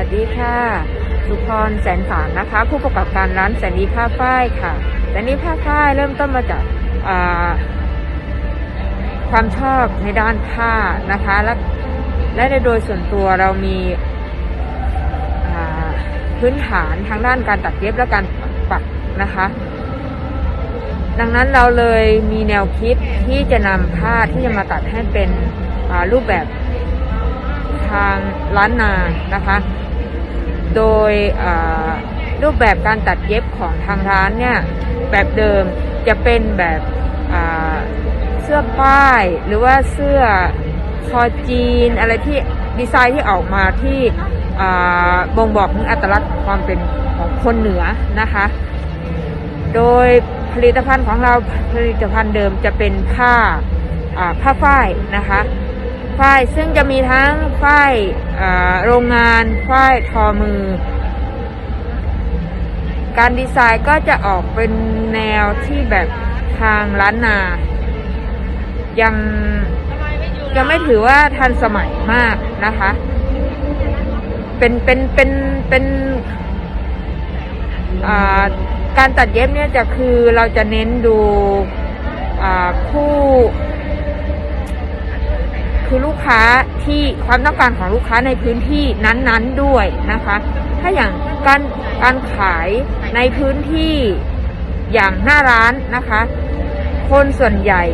ัสดีค่ะ สุพรแสนฝางนะคะ ผู้ประกอบการร้านแสนดีผ้าฝ้ายค่ะแสนดีผ้าฝ้ายเริ่มต้นมาจากความชอบในด้านผ้านะคะ และและโดยส่วนตัวเรามีพื้นฐานทางด้านการตัดเย็บและการปักนะคะ ดังนั้นเราเลยมีแนวคิดที่จะนำผ้าที่จะมาตัดให้เป็นรูปแบบทางล้านนานะคะ โดยรูปแบบการตัดเย็บของทางร้านเนี่ยแบบเดิมจะเป็นแบบเสื้อป้าย หรือว่าเสื้อคอจีน อะไรที่ดีไซน์ที่ออกมาที่บ่งบอกถึงอัตลักษณ์ความเป็นของคนเหนือนะคะ โดยผลิตภัณฑ์ของเราผลิตภัณฑ์เดิมจะเป็นผ้าผ้าฝ้ายนะคะ ฝ้ายซึ่งจะมีทั้งฝ้ายโรงงานฝ้ายทอมือ การดีไซน์ก็จะออกเป็นแนวที่แบบทางล้านนา ยังยังไม่ถือว่าทันสมัยมากนะคะ เป็นเป็นเป็นเป็นการตัดเย็บเนี่ยจะคือเราจะเน้นดูผู้ ค้าที่ความต้องการของลูกค้าในพื้นที่นั้นๆด้วยนะคะ ถ้าอย่างการการขายในพื้นที่อย่างหน้าร้านนะคะ คนส่วนใหญ่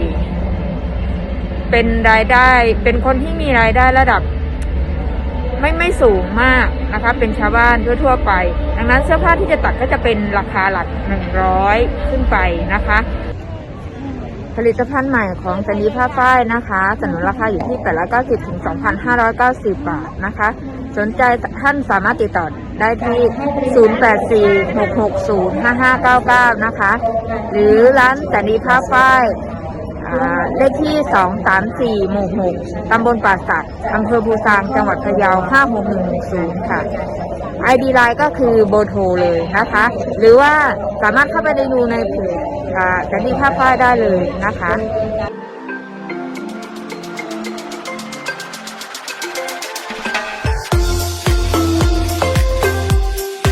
เป็นรายได้ เป็นคนที่มีรายได้ระดับ ไม่ไม่สูงมากนะคะ เป็นชาวบ้านทั่วๆไป ดังนั้นเสื้อผ้าที่จะตัดก็จะเป็นราคาหลักหนึ่งร้อยขึ้นไปนะคะ ผลิตภัณฑ์ใหม่ของสันดีผ้าฝ้ายนะคะสนุนราคาอยู่ที่890ถึง2,590 บาทนะคะ สนใจท่านสามารถติดต่อได้ที่ 0846605599 นะคะ หรือร้านสันดีผ้าฝ้ายอ่าเลขที่ 234 หมู่ 6 ตำบลป่าสักอำเภอภูซาง จังหวัดพะเยา 56110 ค่ะ ID ไลน์ก็คือโบโทเลยนะคะ หรือว่าสามารถเข้าไปได้ดูในเพจ ค่ะแต่นดีผ้าฝ้ายได้เลยนะคะ